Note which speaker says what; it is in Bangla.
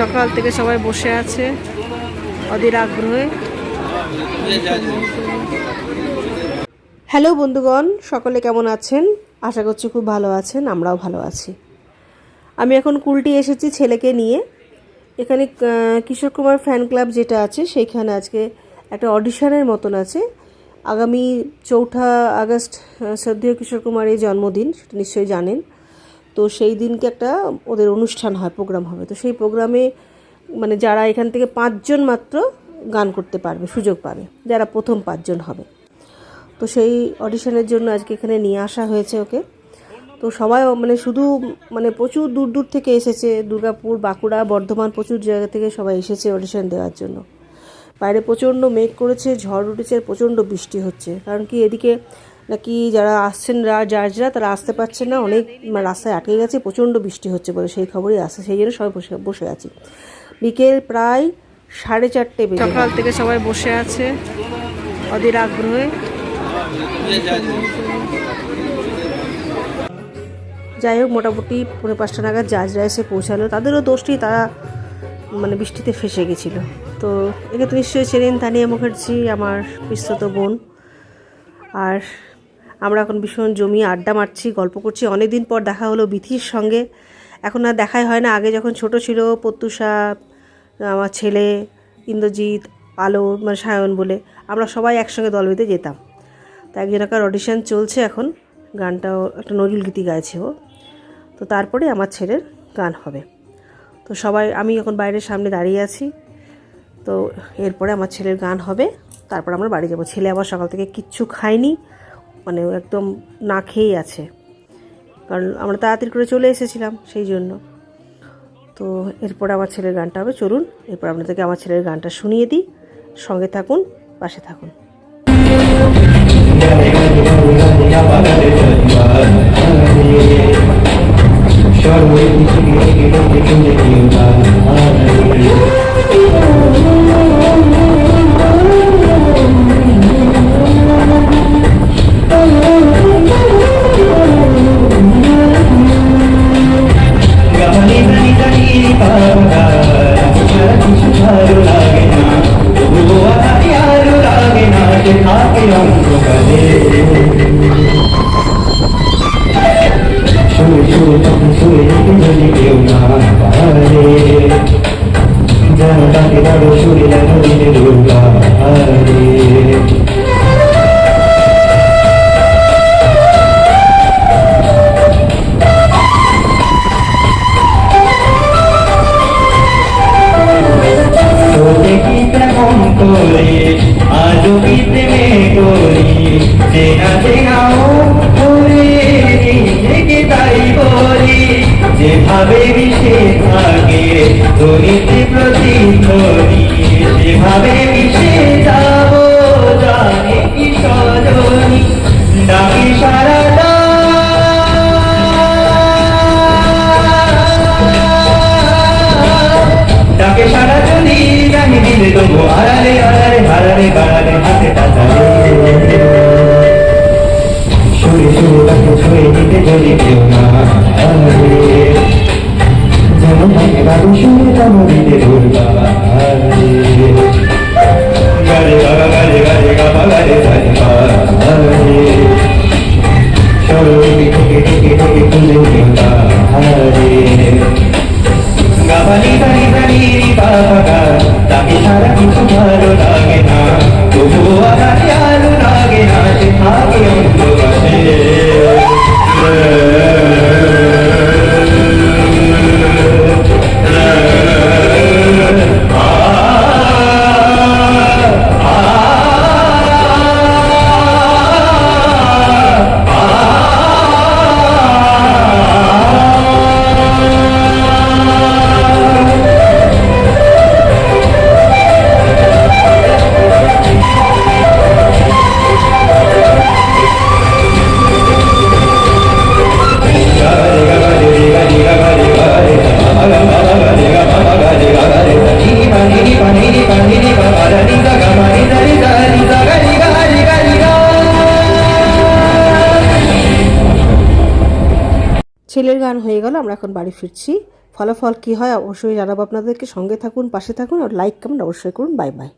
Speaker 1: সকাল থেকে সবাই বসে আছে অধীর আগ্রহে। হ্যালো বন্ধুগণ, সকলে কেমন আছেন? আশা করছি খুব ভালো আছেন, আমরাও ভালো আছি। আমি এখন কুলটি এসেছি ছেলেকে নিয়ে। এখানে কিশোর কুমার ফ্যান ক্লাব যেটা আছে, সেইখানে আজকে একটা অডিশনের মতন আছে। আগামী চৌঠা আগস্ট শ্রদ্ধেয় কিশোর কুমারের জন্মদিন, সেটা নিশ্চয়ই জানেন। তো সেই দিনকে একটা ওদের অনুষ্ঠান হয়, প্রোগ্রাম হবে। তো সেই প্রোগ্রামে মানে যারা এখান থেকে পাঁচজন মাত্র গান করতে পারবে, সুযোগ পাবে, যারা প্রথম পাঁচজন হবে। তো সেই অডিশনের জন্য আজকে এখানে নিয়ে আসা হয়েছে ওকে। তো সবাই মানে শুধু মানে প্রচুর দূর দূর থেকে এসেছে, দুর্গাপুর, বাঁকুড়া, বর্ধমান প্রচুর জায়গা থেকে সবাই এসেছে অডিশন দেওয়ার জন্য। বাইরে প্রচণ্ড মেঘ করেছে, ঝড় উঠেছে, প্রচণ্ড বৃষ্টি হচ্ছে। কারণ কি এদিকে নাকি যারা আসছেন রা- জাজরা তারা আসতে পারছেন না। অনেক মানে রাস্তায় আটকে গেছে প্রচণ্ড বৃষ্টি হচ্ছে বলে সেই খবরই আসে। সেই জন্য সবাই বসে বসে আছি। বিকেল প্রায় সাড়ে চারটে বেজে সকাল থেকে সবাই বসে আছে অধীর আগ্রহে। যাই হোক মোটামুটি পৌনে পাঁচটা নাগাদ জাজরা এসে পৌঁছালো। তাদেরও দোষটি তারা মানে বৃষ্টিতে ফেসে গেছিল। তো একে তো নিশ্চয়ই চেনেন তানিয়া মুখার্জি আমার বিস্তৃত বোন। আর আমরা এখন ভীষণ জমিয়ে আড্ডা মারছি, গল্প করছি। অনেক দিন পর দেখা হলো বিথির সঙ্গে। এখন আর দেখাই হয় না। আগে যখন ছোট ছিল প্রত্যুষা আমার ছেলে, ইন্দ্রজিৎ, আলো মানে সায়ন বলে, আমরা সবাই একসঙ্গে দল বেঁধে যেতাম। তো একজনকার অডিশন চলছে এখন। গানটাও একটা নজরুল গীতি গাইছে ও। তো তারপরে আমার ছেলের গান হবে। তো সবাই, আমি এখন বাইরের সামনে দাঁড়িয়ে আছি। তো এরপরে আমার ছেলের গান হবে। তারপর আমরা বাড়ি যাব। ছেলে আবার সকাল থেকে কিচ্ছু খায়নি। মানে একদম না খেয়েই আছে। কারণ আমরা তাড়াতাড়ি করে চলে এসেছিলাম সেই জন্য। তো এরপর আমার ছেলের গানটা হবে, চলুন। এরপর আপনাদেরকে আমার ছেলের গানটা শুনিয়ে দিই। সঙ্গে থাকুন, পাশে থাকুন।
Speaker 2: শুয়ে শুয়ে তখন শুয়ে যদি কেউ না পারে যেন তাকে ধরো শুয়ে যেন দিনে দুর্গা যেভাবে মিশে থাকে ধরিতে প্রতিধ্বনি দিতে যদি কেউ না আরে যেমন থাকে বাবু শুয়ে তেমন দিতে দুর্গা
Speaker 1: ছেলের গান হয়ে গেল, আমরা এখন বাড়ি ফিরছি। ফলাফল কী হয় অবশ্যই জানাব আপনাদেরকে। সঙ্গে থাকুন, পাশে থাকুন, আর লাইক কমেন্ট অবশ্যই করুন। Bye bye